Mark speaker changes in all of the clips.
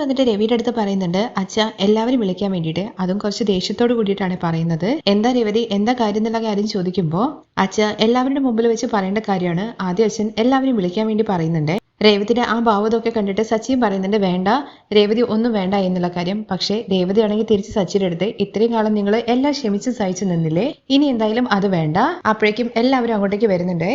Speaker 1: വന്നിട്ട് രവിയുടെ അടുത്ത് പറയുന്നുണ്ട് അച്ഛ എല്ലാവരും വിളിക്കാൻ വേണ്ടിയിട്ട്. അതും കുറച്ച് ദേഷ്യത്തോട് കൂടിയിട്ടാണ് പറയുന്നത്. എന്താ രവതി എന്താ കാര്യം എന്നുള്ള കാര്യം ചോദിക്കുമ്പോൾ അച്ഛ എല്ലാവരുടെ മുമ്പിൽ വെച്ച് പറയേണ്ട കാര്യമാണ്. ആദ്യ അച്ഛൻ എല്ലാവരും വിളിക്കാൻ വേണ്ടി പറയുന്നുണ്ട്. രേവതിയുടെ ആ ഭാവതൊക്കെ കണ്ടിട്ട് സച്ചിയും പറയുന്നുണ്ട് വേണ്ട രേവതി ഒന്നും വേണ്ട എന്നുള്ള കാര്യം. പക്ഷേ രേവതി ആണെങ്കിൽ തിരിച്ച് സച്ചിയുടെ അടുത്ത് ഇത്രയും കാലം നിങ്ങൾ എല്ലാം ക്ഷമിച്ച് സഹിച്ചു നിന്നില്ലേ? ഇനി എന്തായാലും അത് വേണ്ട. അപ്പോഴേക്കും എല്ലാവരും അങ്ങോട്ടേക്ക് വരുന്നുണ്ട്.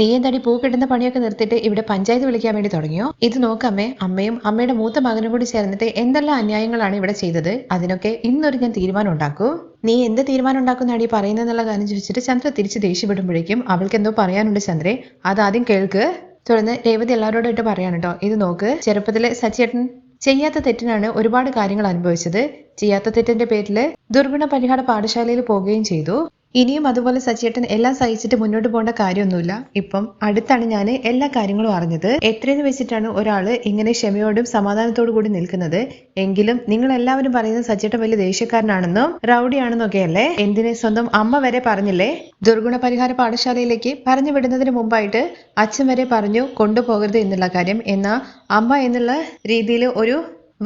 Speaker 1: നീ എന്താടി പൂ കിട്ടുന്ന പണിയൊക്കെ നിർത്തിയിട്ട് ഇവിടെ പഞ്ചായത്ത് വിളിക്കാൻ വേണ്ടി തുടങ്ങിയോ? ഇത് നോക്കമ്മേ അമ്മയും അമ്മയുടെ മൂത്ത മകനും കൂടി ചേർന്നിട്ട് എന്തെല്ലാം അന്യായങ്ങളാണ് ഇവിടെ ചെയ്തത്? അതിനൊക്കെ ഇന്നൊരു ഞാൻ തീരുമാനം ഉണ്ടാക്കൂ? നീ എന്ത് തീരുമാനം ഉണ്ടാക്കുന്നതാടി പറയുന്നതെന്നുള്ള കാര്യം ചോദിച്ചിട്ട് ചന്ദ്ര തിരിച്ച് ദേഷ്യപ്പെടുമ്പോഴേക്കും അവൾക്ക് എന്തോ പറയാനുണ്ട് ചന്ദ്രേ. ആദ്യം കേൾക്ക്. തുടർന്ന് രേവതി എല്ലാവരോടും ഇട്ട് പറയാണ് കേട്ടോ ഇത് നോക്ക് ചെറുപ്പത്തിലെ സച്ചേട്ടൻ ചെയ്യാത്ത തെറ്റിനാണ് ഒരുപാട് കാര്യങ്ങൾ അനുഭവിച്ചത്. ചെയ്യാത്ത തെറ്റിന്റെ പേരിൽ ദുർഗുണ പരിഹാര പാഠശാലയിൽ പോവുകയും ചെയ്തു. ഇനിയും അതുപോലെ സച്ചേട്ടൻ എല്ലാം സഹിച്ചിട്ട് മുന്നോട്ട് പോകേണ്ട കാര്യമൊന്നുമില്ല. ഇപ്പം അടുത്താണ് ഞാൻ എല്ലാ കാര്യങ്ങളും അറിഞ്ഞത്. എത്രയെന്ന് വെച്ചിട്ടാണ് ഒരാൾ ഇങ്ങനെ ക്ഷമയോടും സമാധാനത്തോടു കൂടി നിൽക്കുന്നത്? എങ്കിലും നിങ്ങൾ എല്ലാവരും പറയുന്നത് സച്ചേട്ടൻ വലിയ ദേഷ്യക്കാരനാണെന്നും റൗഡിയാണെന്നും ഒക്കെ അല്ലേ എന്തിനെ സ്വന്തം അമ്മ വരെ പറഞ്ഞില്ലേ? ദുർഗുണ പരിഹാര പാഠശാലയിലേക്ക് പറഞ്ഞു വിടുന്നതിന് മുമ്പായിട്ട് അച്ഛൻ വരെ പറഞ്ഞു കൊണ്ടുപോകരുത് എന്നുള്ള കാര്യം. എന്നാ അമ്മ എന്നുള്ള രീതിയിൽ ഒരു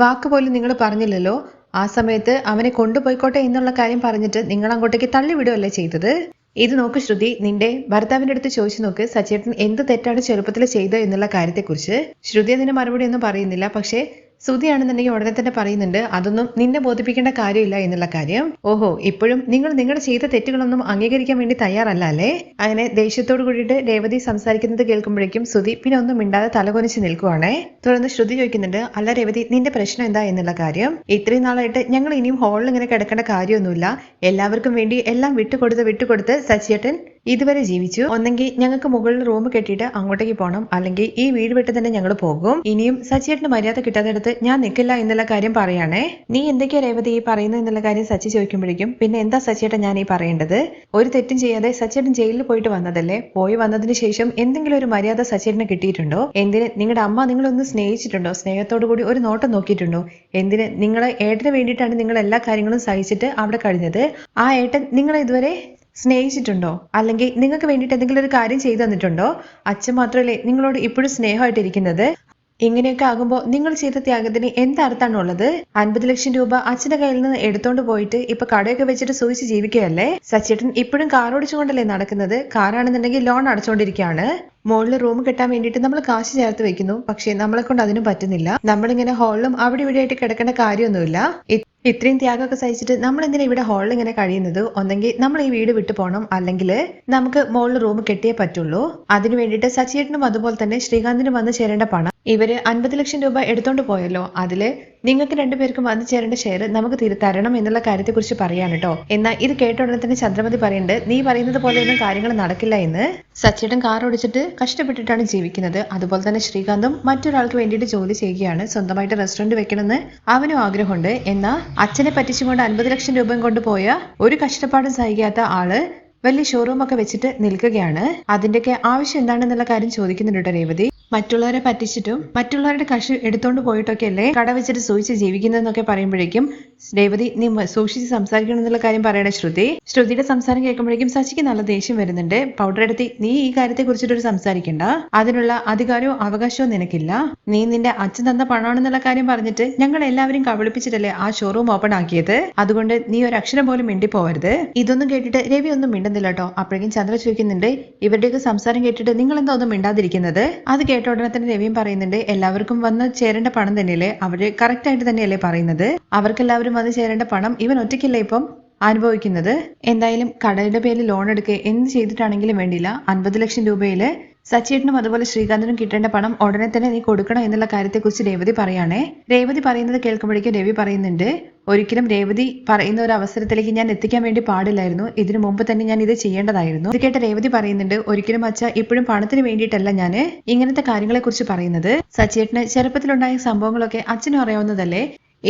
Speaker 1: വാക്ക് പോലും നിങ്ങൾ പറഞ്ഞില്ലല്ലോ. ആ സമയത്ത് അവനെ കൊണ്ടുപോയിക്കോട്ടെ എന്നുള്ള കാര്യം പറഞ്ഞിട്ട് നിങ്ങൾ അങ്ങോട്ടേക്ക് തള്ളിവിടുകയല്ലേ ചെയ്തത്? ഇത് നോക്ക് ശ്രുതി നിന്റെ ഭർത്താവിന്റെ അടുത്ത് ചോദിച്ചു നോക്ക് സച്ചേട്ടൻ എന്ത് തെറ്റാണ് ചെറുപ്പത്തിൽ ചെയ്തത് എന്നുള്ള കാര്യത്തെക്കുറിച്ച്. ശ്രുതി അതിന് മറുപടി ഒന്നും പറയുന്നില്ല പക്ഷേ ശ്രുതിയാണെന്നുണ്ടെങ്കിൽ ഉടനെ തന്നെ പറയുന്നുണ്ട് അതൊന്നും നിന്നെ ബോധിപ്പിക്കേണ്ട കാര്യമില്ല എന്നുള്ള കാര്യം. ഓഹോ ഇപ്പോഴും നിങ്ങൾ നിങ്ങളുടെ ചെയ്ത തെറ്റുകളൊന്നും അംഗീകരിക്കാൻ വേണ്ടി തയ്യാറല്ല അല്ലേ? അങ്ങനെ ദേഷ്യത്തോട് കൂടിയിട്ട് രേവതി സംസാരിക്കുന്നത് കേൾക്കുമ്പോഴേക്കും ശ്രുതി പിന്നെ ഒന്നും മിണ്ടാതെ തലകൊനിച്ച് നിൽക്കുവാണേ. തുടർന്ന് ശ്രുതി ചോദിക്കുന്നുണ്ട് അല്ല രേവതി നിന്റെ പ്രശ്നം എന്താ എന്നുള്ള കാര്യം? ഇത്രയും നാളായിട്ട് ഞങ്ങൾ ഇനിയും ഹാളിൽ ഇങ്ങനെ കിടക്കേണ്ട കാര്യമൊന്നുമില്ല. എല്ലാവർക്കും വേണ്ടി എല്ലാം വിട്ടുകൊടുത്ത് വിട്ടുകൊടുത്ത് സച്ചിയേട്ടൻ ഇതുവരെ ജീവിച്ചു. ഒന്നെങ്കിൽ ഞങ്ങൾക്ക് മുകളിൽ റൂം കെട്ടിയിട്ട് അങ്ങോട്ടേക്ക് പോകണം അല്ലെങ്കിൽ ഈ വീട് വിട്ട് തന്നെ ഞങ്ങൾ പോകും. ഇനിയും സച്ചിയേട്ടന് മര്യാദ കിട്ടാത്തടത്ത് ഞാൻ നിൽക്കില്ല എന്നുള്ള കാര്യം പറയാണേ. നീ എന്തൊക്കെയാ രേവതി ഈ പറയുന്നത് എന്നുള്ള കാര്യം സച്ചി ചോദിക്കുമ്പോഴേക്കും പിന്നെ എന്താ സച്ചിയേട്ടൻ ഞാൻ ഈ പറയേണ്ടത്? ഒരു തെറ്റും ചെയ്യാതെ സച്ചിയേട്ടൻ ജയിലിൽ പോയിട്ട് വന്നതല്ലേ? പോയി വന്നതിന് ശേഷം എന്തെങ്കിലും ഒരു മര്യാദ സച്ചിയേട്ടന് കിട്ടിയിട്ടുണ്ടോ? എന്തിന് നിങ്ങളുടെ അമ്മ നിങ്ങളൊന്ന് സ്നേഹിച്ചിട്ടുണ്ടോ? സ്നേഹത്തോടു കൂടി ഒരു നോട്ടം നോക്കിയിട്ടുണ്ടോ? എന്തിന് നിങ്ങളെ ഏട്ടന് വേണ്ടിയിട്ടാണ് നിങ്ങൾ എല്ലാ കാര്യങ്ങളും സഹിച്ചിട്ട് അവിടെ കഴിഞ്ഞത്? ആ ഏട്ടൻ നിങ്ങളെ ഇതുവരെ സ്നേഹിച്ചിട്ടുണ്ടോ? അല്ലെങ്കിൽ നിങ്ങൾക്ക് വേണ്ടിയിട്ട് എന്തെങ്കിലും ഒരു കാര്യം ചെയ്തു തന്നിട്ടുണ്ടോ? അച്ഛൻ മാത്രമല്ലേ നിങ്ങളോട് ഇപ്പോഴും സ്നേഹമായിട്ടിരിക്കുന്നത്? ഇങ്ങനെയൊക്കെ ആകുമ്പോൾ നിങ്ങൾ ചെയ്ത ത്യാഗത്തിന് എന്തർത്ഥമാണ് ഉള്ളത്? അൻപത് ലക്ഷം രൂപ അച്ഛന്റെ കയ്യിൽ നിന്ന് എടുത്തോണ്ട് പോയിട്ട് ഇപ്പൊ കടയൊക്കെ വെച്ചിട്ട് സൂചിച്ച് ജീവിക്കുകയല്ലേ? സച്ചേട്ടൻ ഇപ്പോഴും കാർ ഓടിച്ചുകൊണ്ടല്ലേ നടക്കുന്നത്? കാറാണെന്നുണ്ടെങ്കിൽ ലോൺ അടച്ചുകൊണ്ടിരിക്കുകയാണ് മുകളിൽ റൂം കിട്ടാൻ വേണ്ടിയിട്ട് നമ്മൾ കാശ് ചേർത്ത് വെക്കുന്നു. പക്ഷേ നമ്മളെ കൊണ്ട് അതിനും പറ്റുന്നില്ല. നമ്മളിങ്ങനെ ഹാളിലും അവിടെ ഇവിടെ ആയിട്ട് കിടക്കേണ്ട കാര്യമൊന്നുമില്ല. ഇത്രയും ത്യാഗമൊക്കെ സഹിച്ചിട്ട് നമ്മൾ എന്തിനാ ഇവിടെ ഹാളിൽ ഇങ്ങനെ കഴിയുന്നത്? ഒന്നെങ്കിൽ നമ്മൾ ഈ വീട് വിട്ടു പോകണം അല്ലെങ്കിൽ നമുക്ക് മുകളിൽ റൂം കെട്ടിയേ പറ്റുള്ളൂ. അതിനു വേണ്ടിയിട്ട് സച്ചിയേട്ടനും അതുപോലെ തന്നെ ശ്രീകാന്തിനും വന്ന് ചേരേണ്ട പണം ഇവർ അൻപത് ലക്ഷം രൂപ എടുത്തോണ്ട് പോയല്ലോ. അതിൽ നിങ്ങൾക്ക് രണ്ടുപേർക്കും വന്നു ചേരേണ്ട ഷെയർ നമുക്ക് തിരുത്തരണം തരണം എന്നുള്ള കാര്യത്തെക്കുറിച്ച് പറയാണ് കേട്ടോ എന്നാൽ ഇത് കേട്ട ഉടനെ തന്നെ ചന്ദ്രമതി പറയുന്നുണ്ട് നീ പറയുന്നത് പോലെയൊന്നും കാര്യങ്ങൾ നടക്കില്ല എന്ന്. സച്ചേട്ടൻ കാർ ഓടിച്ചിട്ട് കഷ്ടപ്പെട്ടിട്ടാണ് ജീവിക്കുന്നത്. അതുപോലെ തന്നെ ശ്രീകാന്തും മറ്റൊരാൾക്ക് വേണ്ടിയിട്ട് ജോലി ചെയ്യുകയാണ്. സ്വന്തമായിട്ട് റെസ്റ്റോറന്റ് വെക്കണമെന്ന് അവനും ആഗ്രഹമുണ്ട്. എന്നാൽ അച്ഛനെ പറ്റിച്ചുകൊണ്ട് അൻപത് ലക്ഷം രൂപയും കൊണ്ട് പോയ ഒരു കഷ്ടപ്പാടും സഹിക്കാത്ത ആൾ വലിയ ഷോറൂം ഒക്കെ വെച്ചിട്ട് നിൽക്കുകയാണ്. അതിന്റെയൊക്കെ ആവശ്യം എന്താണെന്നുള്ള കാര്യം ചോദിക്കുന്നുണ്ട് രേവതി. മറ്റുള്ളവരെ പറ്റിച്ചിട്ടും മറ്റുള്ളവരുടെ കഷ് എടുത്തോണ്ട് പോയിട്ടൊക്കെ അല്ലേ കട വെച്ചിട്ട് സൂക്ഷിച്ച് ജീവിക്കുന്നതെന്നൊക്കെ പറയുമ്പോഴേക്കും രേവതി നീ സൂക്ഷിച്ച് സംസാരിക്കണം എന്നുള്ള കാര്യം പറയണേ ശ്രുതി. ശ്രുതിയുടെ സംസാരം കേൾക്കുമ്പോഴേക്കും ശശിക്ക് നല്ല ദേഷ്യം വരുന്നുണ്ട്. പൗഡർ എടുത്തി നീ ഈ കാര്യത്തെ കുറിച്ചിട്ടൊരു സംസാരിക്കണ്ട. അതിനുള്ള അധികാരവും അവകാശവും നിനക്കില്ല. നീ നിന്റെ അച്ഛൻ തന്ന പണമാണെന്നുള്ള കാര്യം പറഞ്ഞിട്ട് ഞങ്ങൾ എല്ലാവരും കബളിപ്പിച്ചിട്ടല്ലേ ആ ഷോറൂം ഓപ്പൺ ആക്കിയത്? അതുകൊണ്ട് നീ ഒരു അക്ഷരം പോലും മിണ്ടിപ്പോവരുത്. ഇതൊന്നും കേട്ടിട്ട് രവി ഒന്നും മിണ്ടുന്നില്ല കേട്ടോ. അപ്പോഴേക്കും ചന്ദ്ര ചോദിക്കുന്നുണ്ട് ഇവരുടെയൊക്കെ സംസാരം കേട്ടിട്ട് നിങ്ങൾ എന്താ ഒന്നും മിണ്ടാതിരിക്കുന്നത്? അത് കേട്ട ഉടനെ തന്നെ രവിയും പറയുന്നുണ്ട് എല്ലാവർക്കും വന്ന് ചേരേണ്ട പണം തന്നെയല്ലേ? അവർ കറക്റ്റ് ആയിട്ട് തന്നെയല്ലേ പറയുന്നത്? അവർക്കെല്ലാവരും വന്ന് ചേരേണ്ട പണം ഇവൻ ഒറ്റയ്ക്കല്ലേ ഇപ്പം അനുഭവിക്കുന്നത്? എന്തായാലും കടയുടെ പേരിൽ ലോൺ എടുക്കുക എന്ത് ചെയ്തിട്ടാണെങ്കിലും വേണ്ടിയില്ല. അൻപത് ലക്ഷം രൂപയിൽ സച്ചേട്ടനും അതുപോലെ ശ്രീകാന്തിനും കിട്ടേണ്ട പണം ഉടനെ തന്നെ നീ കൊടുക്കണം എന്നുള്ള കാര്യത്തെക്കുറിച്ച് രേവതി പറയാണേ. രേവതി പറയുന്നത് കേൾക്കുമ്പോഴേക്കും രവി പറയുന്നുണ്ട് ഒരിക്കലും രേവതി പറയുന്ന ഒരു അവസരത്തിലേക്ക് ഞാൻ എത്തിക്കാൻ വേണ്ടി പാടില്ലായിരുന്നു. ഇതിനു മുമ്പ് തന്നെ ഞാൻ ഇത് ചെയ്യേണ്ടതായിരുന്നു. ഇത് കേട്ട രേവതി പറയുന്നുണ്ട് ഒരിക്കലും അച്ഛ ഇപ്പോഴും പണത്തിന് വേണ്ടിയിട്ടല്ല ഞാൻ ഇങ്ങനത്തെ കാര്യങ്ങളെക്കുറിച്ച് പറയുന്നത്. സച്ചേട്ടന് ചെറുപ്പത്തിലുണ്ടായ സംഭവങ്ങളൊക്കെ അച്ഛനും അറിയാവുന്നതല്ലേ?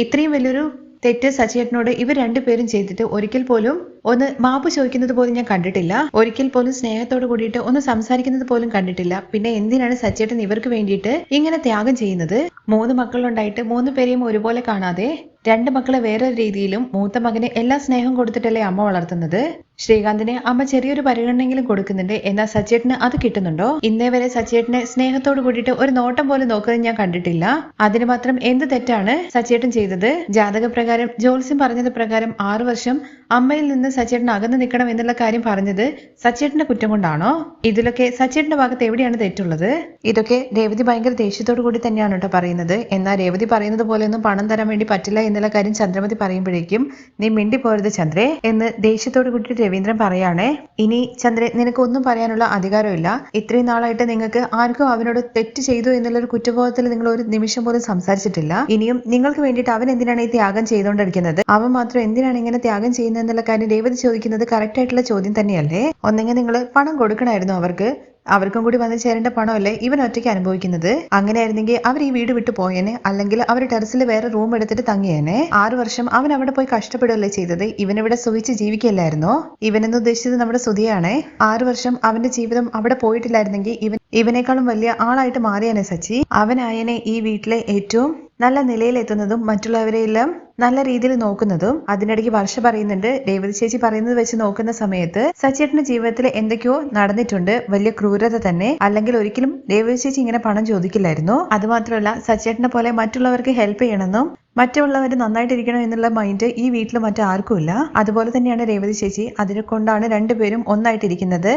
Speaker 1: ഇത്രയും വലിയൊരു തെറ്റ് സച്ചിയേട്ടനോട് ഇവർ രണ്ടുപേരും ചെയ്തിട്ട് ഒരിക്കൽ പോലും ഒന്ന് മാപ്പ് ചോദിക്കുന്നത് പോലും ഞാൻ കണ്ടിട്ടില്ല. ഒരിക്കൽ പോലും സ്നേഹത്തോട് കൂടിയിട്ട് ഒന്ന് സംസാരിക്കുന്നത് പോലും കണ്ടിട്ടില്ല. പിന്നെ എന്തിനാണ് സച്ചേട്ടൻ ഇവർക്ക് വേണ്ടിയിട്ട് ഇങ്ങനെ ത്യാഗം ചെയ്യുന്നത്? മൂന്ന് മക്കളുണ്ടായിട്ട് മൂന്ന് പേരെയും ഒരുപോലെ കാണാതെ രണ്ട് മക്കളെ വേറൊരു രീതിയിലും മൂത്ത മകന് എല്ലാ സ്നേഹം കൊടുത്തിട്ടല്ലേ അമ്മ വളർത്തുന്നത്? ശ്രീകാന്തിനെ അമ്മ ചെറിയൊരു പരിഗണനയെങ്കിലും കൊടുക്കുന്നുണ്ട്. എന്നാൽ സച്ചേട്ടന് അത് കിട്ടുന്നുണ്ടോ? ഇന്നേ വരെ സച്ചേട്ടനെ സ്നേഹത്തോട് കൂടിയിട്ട് ഒരു നോട്ടം പോലും നോക്കുന്നത് ഞാൻ കണ്ടിട്ടില്ല. അതിന് മാത്രം എന്ത് തെറ്റാണ് സച്ചേട്ടൻ ചെയ്തത്? ജാതക പ്രകാരം ജോത്സ്യം പറഞ്ഞത് പ്രകാരം ആറു വർഷം അമ്മയിൽ നിന്ന് സച്ചേട്ടൻ അകന്നു നിൽക്കണം എന്നുള്ള കാര്യം പറഞ്ഞത് സച്ചേട്ടന്റെ കുറ്റം കൊണ്ടാണോ? ഇതിലൊക്കെ സച്ചേട്ടന്റെ ഭാഗത്ത് എവിടെയാണ് തെറ്റുള്ളത്? ഇതൊക്കെ രേവതി ഭയങ്കര ദേഷ്യത്തോടു കൂടി തന്നെയാണ് കേട്ടോ പറയുന്നത്. എന്നാൽ രേവതി പറയുന്നത് പോലെയൊന്നും പണം തരാൻ വേണ്ടി പറ്റില്ല എന്നുള്ള കാര്യം ചന്ദ്രമതി പറയുമ്പോഴേക്കും നീ മിണ്ടി പോരുത് ചന്ദ്രേ എന്ന് ദേഷ്യത്തോടു കൂടി രവീന്ദ്രൻ പറയാണേ. ഇനി ചന്ദ്രേ നിനക്ക് ഒന്നും പറയാനുള്ള അധികാരമില്ല ഇത്രയും നാളായിട്ട് നിങ്ങൾക്ക് ആർക്കും അവനോട് തെറ്റ് ചെയ്തു എന്നുള്ള ഒരു കുറ്റബോധത്തിൽ നിങ്ങൾ ഒരു നിമിഷം പോലും സംസാരിച്ചിട്ടില്ല. ഇനിയും നിങ്ങൾക്ക് വേണ്ടിയിട്ട് അവൻ എന്തിനാണ് ഈ ത്യാഗം ചെയ്തുകൊണ്ടിരിക്കുന്നത്? അവൻ മാത്രം എന്തിനാണ് ഇങ്ങനെ ത്യാഗം ചെയ്യുന്നത് എന്നുള്ള കാര്യം രേവതി ചോദിക്കുന്നത് കറക്റ്റ് ആയിട്ടുള്ള ചോദ്യം തന്നെയല്ലേ? ഒന്നെങ്കിൽ നിങ്ങൾ പണം കൊടുക്കണമായിരുന്നു അവർക്ക്. അവർക്കും കൂടി വന്നു ചേരേണ്ട പണമല്ലേ ഇവൻ ഒറ്റയ്ക്ക് അനുഭവിക്കുന്നത്? അങ്ങനെയായിരുന്നെങ്കിൽ അവർ ഈ വീട് വിട്ടു പോയേനെ. അല്ലെങ്കിൽ അവർ ടെറസിൽ വേറെ റൂം എടുത്തിട്ട് തങ്ങിയേനെ. ആറു വർഷം അവൻ അവിടെ പോയി കഷ്ടപ്പെടുകയല്ലേ ചെയ്തത്? ഇവൻ ഇവിടെ സുഖിച്ച് ജീവിക്കല്ലായിരുന്നോ ഇവനെന്ന് ഉദ്ദേശിച്ചത് നമ്മുടെ സുധിയാണേ. ആറു വർഷം അവന്റെ ജീവിതം അവിടെ പോയിട്ടില്ലായിരുന്നെങ്കിൽ ഇവൻ ഇവനേക്കാളും വലിയ ആളായിട്ട് മാറിയാനെ സച്ചി. അവനായനെ ഈ വീട്ടിലെ ഏറ്റവും നല്ല നിലയിലെത്തുന്നതും മറ്റുള്ളവരെയെല്ലാം നല്ല രീതിയിൽ നോക്കുന്നതും അതിനിടയ്ക്ക് വർഷ പറയുന്നുണ്ട്. രേവതി ചേച്ചി പറയുന്നത് വെച്ച് നോക്കുന്ന സമയത്ത് സച്ചേട്ടന്റെ ജീവിതത്തിൽ എന്തൊക്കെയോ നടന്നിട്ടുണ്ട്. വലിയ ക്രൂരത തന്നെ. അല്ലെങ്കിൽ ഒരിക്കലും രേവതി ചേച്ചി ഇങ്ങനെ പണം ചോദിക്കില്ലായിരുന്നു. അതുമാത്രമല്ല സച്ചേട്ടനെ പോലെ മറ്റുള്ളവർക്ക് ഹെൽപ്പ് ചെയ്യണമെന്നും മറ്റുള്ളവർ നന്നായിട്ടിരിക്കണം എന്നുള്ള മൈൻഡ് ഈ വീട്ടിൽ മറ്റാർക്കുമില്ല അതുപോലെ തന്നെയാണ് രേവതി ചേച്ചി. അതിനെ കൊണ്ടാണ് രണ്ടുപേരും ഒന്നായിട്ടിരിക്കുന്നത്.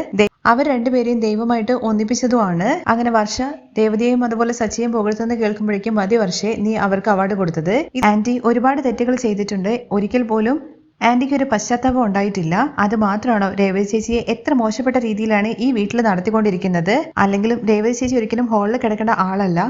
Speaker 1: അവർ രണ്ടുപേരെയും ദൈവമായിട്ട് ഒന്നിപ്പിച്ചതുമാണ്. അങ്ങനെ വർഷ ദേവതയെയും അതുപോലെ സച്ചിയെയും പുകഴ്ത്തുന്ന കേൾക്കുമ്പോഴേക്കും മതി വർഷേ നീ അവർക്ക് അവാർഡ് കൊടുത്തത്. ആന്റി ഒരുപാട് തെറ്റുകൾ ചെയ്തിട്ടുണ്ട്. ഒരിക്കൽ പോലും ആന്റിക്ക് ഒരു പശ്ചാത്താപം ഉണ്ടായിട്ടില്ല. അത് മാത്രമാണോ രേവതി ചേച്ചിയെ എത്ര മോശപ്പെട്ട രീതിയിലാണ് ഈ വീട്ടിൽ നടത്തിക്കൊണ്ടിരിക്കുന്നത്? അല്ലെങ്കിലും രേവതി ചേച്ചി ഒരിക്കലും ഹാളിൽ കിടക്കേണ്ട ആളല്ല.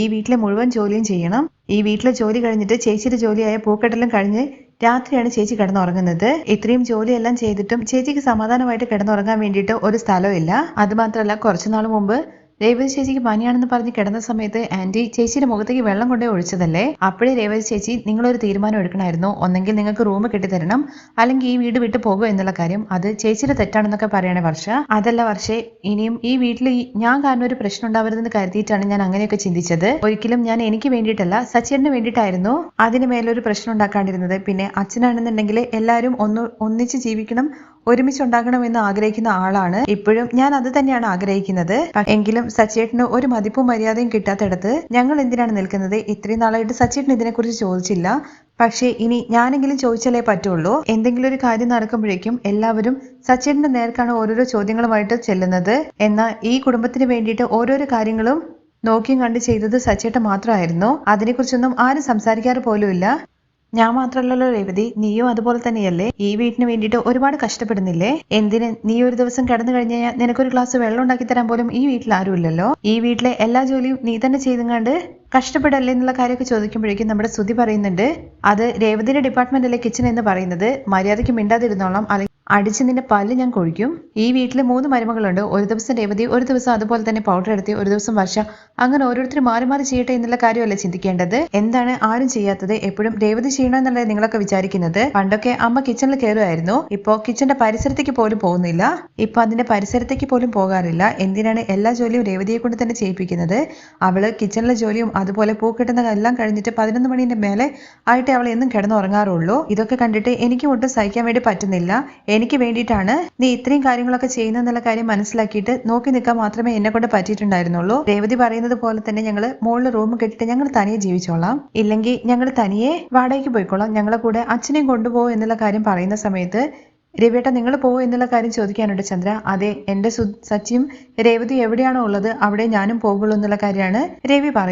Speaker 1: ഈ വീട്ടിലെ മുഴുവൻ ജോലിയും ചെയ്യണം. ഈ വീട്ടിലെ ജോലി കഴിഞ്ഞിട്ട് ചേച്ചിയുടെ ജോലിയായ പൂക്കെട്ടലും കഴിഞ്ഞ് രാത്രിയാണ് ചേച്ചി കിടന്നുറങ്ങുന്നത്. ഇത്രയും ജോലിയെല്ലാം ചെയ്തിട്ടും ചേച്ചിക്ക് സമാധാനമായിട്ട് കിടന്നുറങ്ങാൻ വേണ്ടിയിട്ട് ഒരു സ്ഥലവും ഇല്ല. അത് മാത്രമല്ല കുറച്ചുനാൾ മുമ്പ് രേവതി ചേച്ചിക്ക് പനിയാണെന്ന് പറഞ്ഞ് കിടന്ന സമയത്ത് ആന്റി ചേച്ചിയുടെ മുഖത്തേക്ക് വെള്ളം കൊണ്ടേ ഒഴിച്ചതല്ലേ? അപ്പോഴേ രേവതി ചേച്ചി നിങ്ങളൊരു തീരുമാനം എടുക്കണമായിരുന്നു. ഒന്നെങ്കിൽ നിങ്ങൾക്ക് റൂം കെട്ടിത്തരണം അല്ലെങ്കിൽ ഈ വീട് വിട്ടു പോകുക എന്നുള്ള കാര്യം. അത് ചേച്ചിയുടെ തെറ്റാണെന്നൊക്കെ പറയണേ വർഷ. അതല്ല വർഷേ ഇനിയും ഈ വീട്ടിൽ ഞാൻ കാരണം ഒരു പ്രശ്നം ഉണ്ടാവരുതെന്ന് കരുതിയിട്ടാണ് ഞാൻ അങ്ങനെയൊക്കെ ചിന്തിച്ചത്. ഒരിക്കലും ഞാൻ എനിക്ക് വേണ്ടിയിട്ടല്ല സച്ചിന് വേണ്ടിയിട്ടായിരുന്നു അതിന് മേലൊരു പ്രശ്നം ഉണ്ടാക്കാണ്ടിരുന്നത്. പിന്നെ അച്ഛനാണെന്നുണ്ടെങ്കിൽ എല്ലാവരും ഒന്ന് ഒന്നിച്ച് ജീവിക്കണം ഒരുമിച്ച് ഉണ്ടാകണമെന്ന് ആഗ്രഹിക്കുന്ന ആളാണ് ഇപ്പോഴും. ഞാൻ അത് തന്നെയാണ് ആഗ്രഹിക്കുന്നത്. എങ്കിലും സച്ചേട്ടന് ഒരു മതിപ്പും മര്യാദയും കിട്ടാത്തടത്ത് ഞങ്ങൾ എന്തിനാണ് നിൽക്കുന്നത്? ഇത്രയും നാളായിട്ട് സച്ചേട്ടൻ ഇതിനെക്കുറിച്ച് ചോദിച്ചില്ല. പക്ഷേ ഇനി ഞാനെങ്കിലും ചോദിച്ചാലേ പറ്റുള്ളൂ. എന്തെങ്കിലും ഒരു കാര്യം നടക്കുമ്പോഴേക്കും എല്ലാവരും സച്ചേട്ടന്റെ നേർക്കാണ് ഓരോരോ ചോദ്യങ്ങളുമായിട്ട് ചെല്ലുന്നത്. എന്നാൽ ഈ കുടുംബത്തിന് വേണ്ടിയിട്ട് ഓരോരോ കാര്യങ്ങളും നോക്കിയും കണ്ട് ചെയ്തത് സച്ചേട്ട മാത്രമായിരുന്നു. അതിനെക്കുറിച്ചൊന്നും ആരും സംസാരിക്കാറ് പോലുമില്ല. ഞാൻ മാത്രമല്ലല്ലോ രേവതി. നീയും അതുപോലെ തന്നെയല്ലേ? ഈ വീട്ടിന് വേണ്ടിയിട്ട് ഒരുപാട് കഷ്ടപ്പെടുന്നില്ലേ? എന്തിന് നീ ഒരു ദിവസം കിടന്നു കഴിഞ്ഞ് കഴിഞ്ഞാൽ നിനക്കൊരു ഗ്ലാസ് വെള്ളം ഉണ്ടാക്കി തരാൻ പോലും ഈ വീട്ടിൽ ആരുമില്ലല്ലോ? ഈ വീട്ടിലെ എല്ലാ ജോലിയും നീ തന്നെ ചെയ്തുകൊണ്ട് കഷ്ടപ്പെടല്ലേ എന്നുള്ള കാര്യമൊക്കെ ചോദിക്കുമ്പോഴേക്കും നമ്മുടെ ശ്രുതി പറയുന്നുണ്ട്. അത് രേവതിയുടെ ഡിപ്പാർട്ട്മെന്റിലെ കിച്ചൺ എന്ന് പറയുന്നത്? മര്യാദയ്ക്ക് മിണ്ടാതിരുന്നോളാം. അല്ലെങ്കിൽ അടിച്ച് നിന്റെ പല്ല് ഞാൻ കൊഴിക്കും. ഈ വീട്ടിൽ മൂന്ന് മരുമകളുണ്ട്. ഒരു ദിവസം രേവതി ഒരു ദിവസം അതുപോലെ തന്നെ പൗഡർ എടുത്തി ഒരു ദിവസം വർഷ. അങ്ങനെ ഓരോരുത്തർ മാറി മാറി ചെയ്യട്ടെ എന്നുള്ള കാര്യമല്ല ചിന്തിക്കേണ്ടത്? എന്താണ് ആരും ചെയ്യാത്തത്? എപ്പോഴും രേവതി എന്നുള്ളത് നിങ്ങളൊക്കെ വിചാരിക്കുന്നത്? പണ്ടൊക്കെ അമ്മ കിച്ചണിൽ കയറുമായിരുന്നു ഇപ്പോ കിച്ചന്റെ പരിസരത്തേക്ക് പോലും പോകുന്നില്ല. ഇപ്പൊ അതിന്റെ പരിസരത്തേക്ക് പോലും പോകാറില്ല. എന്തിനാണ് എല്ലാ ജോലിയും രേവതിയെ കൊണ്ട് തന്നെ ചെയ്യിപ്പിക്കുന്നത്? അവൾ കിച്ചണിലെ ജോലിയും അതുപോലെ പൂക്കിട്ടുന്നതെല്ലാം കഴിഞ്ഞിട്ട് പതിനൊന്ന് മണിന്റെ മേലെ ആയിട്ട് അവൾ എന്നും കിടന്നുറങ്ങാറുള്ളൂ. ഇതൊക്കെ കണ്ടിട്ട് എനിക്ക് ഒട്ടും സഹിക്കാൻ വേണ്ടി പറ്റുന്നില്ല. എനിക്ക് വേണ്ടിയിട്ടാണ് നീ ഇത്രയും കാര്യങ്ങളൊക്കെ ചെയ്യുന്നെന്നുള്ള കാര്യം മനസ്സിലാക്കിയിട്ട് നോക്കി നിൽക്കാൻ മാത്രമേ എന്നെ കൊണ്ട് പറ്റിയിട്ടുണ്ടായിരുന്നുള്ളൂ. രേവതി പറയുന്നത് പോലെ തന്നെ ഞങ്ങൾ മുകളിൽ റൂം കെട്ടിട്ട് ഞങ്ങൾ തനിയെ ജീവിച്ചോളാം. ഇല്ലെങ്കിൽ ഞങ്ങൾ തനിയെ വാടകയ്ക്ക് പോയിക്കോളാം. ഞങ്ങളെ കൂടെ അച്ഛനെയും കൊണ്ടുപോകും എന്നുള്ള കാര്യം പറയുന്ന സമയത്ത് രവിയേട്ട നിങ്ങൾ പോകും എന്നുള്ള കാര്യം ചോദിക്കാനുണ്ട് ചന്ദ്ര. അതെ എന്റെ സു സച്ചിയും രേവതി എവിടെയാണോ ഉള്ളത് അവിടെ ഞാനും പോകുള്ളൂ എന്നുള്ള കാര്യമാണ് രവി പറയുന്നത്.